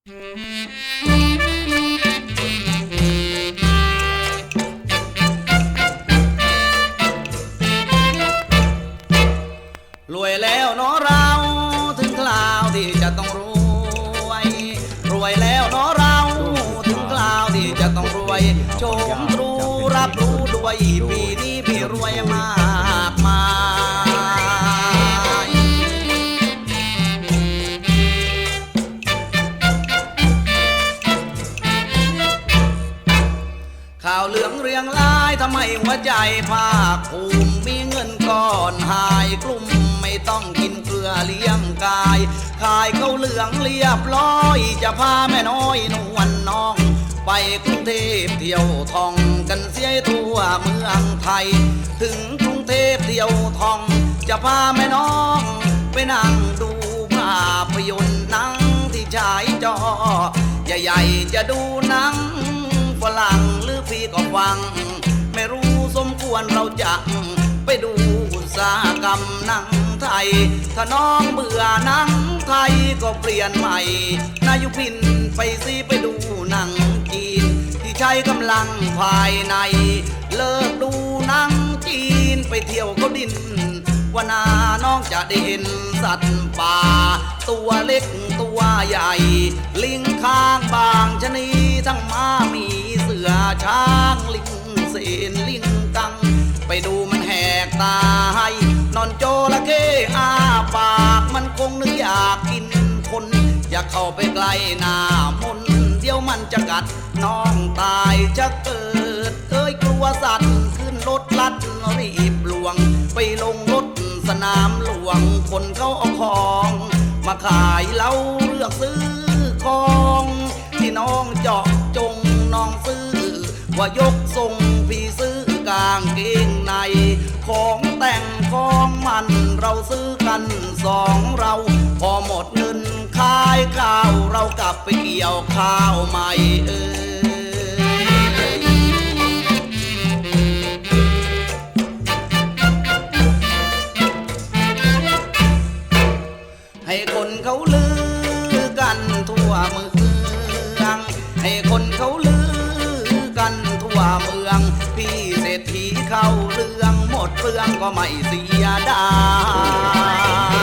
รวยแล้วเนาะเราถึงคราวที่จะต้องรวย รวยแล้วเนาะเราถึงคราวที่จะต้องรวยโชมรู้รับรู้ด้วยปีนี้พี่รวยมาก เหลืองเรียงรายทำไมหัวใจภาคภูมิมีเงินก้อนหายกลุ่มไม่ต้องกินเกลือเลี้ยงกายขายข้าวเหลืองเรียบร้อย จะพาแม่น้อยนวลน้อง ไปกรุงเทพเที่ยวท่องกันเสียทั่วเมืองไทย ถึงกรุงเทพเที่ยวท่อง จะพาแม่น้องไปนั่งดูภาพยนตร์หนังที่ฉายจอใหญ่ๆจะดู วรเราจะไปดูอุตสาหกรรมหนังไทย ถ้าน้องเบื่อหนังไทยก็เปลี่ยนใหม่นายุพินไปสิไปดูหนังจีน ที่ใช้กำลังภายใน เลิกดูหนังจีนไปเที่ยวเขาดินว่านาน้องจะได้เห็นสัตว์ป่า ตัวเล็กตัวใหญ่ ลิงข้างบางชนีทั้ อยาเข้าไปใกล้หน้ามุนเดี๋ยวมันจะกัด น้องตายจะเกิดเอ้ยกลัวสัตว์ขึ้นรถลัดรีบลวง ไปลงรถสนามหลวงคนเขาเอาของ มาขายเราเลือกซื้อของที่น้องเจาะจงน้องซื้อ ว่ายกทรงพี่ซื้อกางเกงใน ของแต่งของมันเราซื้อกันสองเรา พอหมดเงิน ขายข้าวเรากลับไปเกี่ยวข้าวใหม่เออให้คนเขาลือกันทั่วเมืองให้คนเขาลือกันทั่วเมือง พี่เศรษฐีเข้าเรื่องหมดเรื่องก็ไม่เสียดาย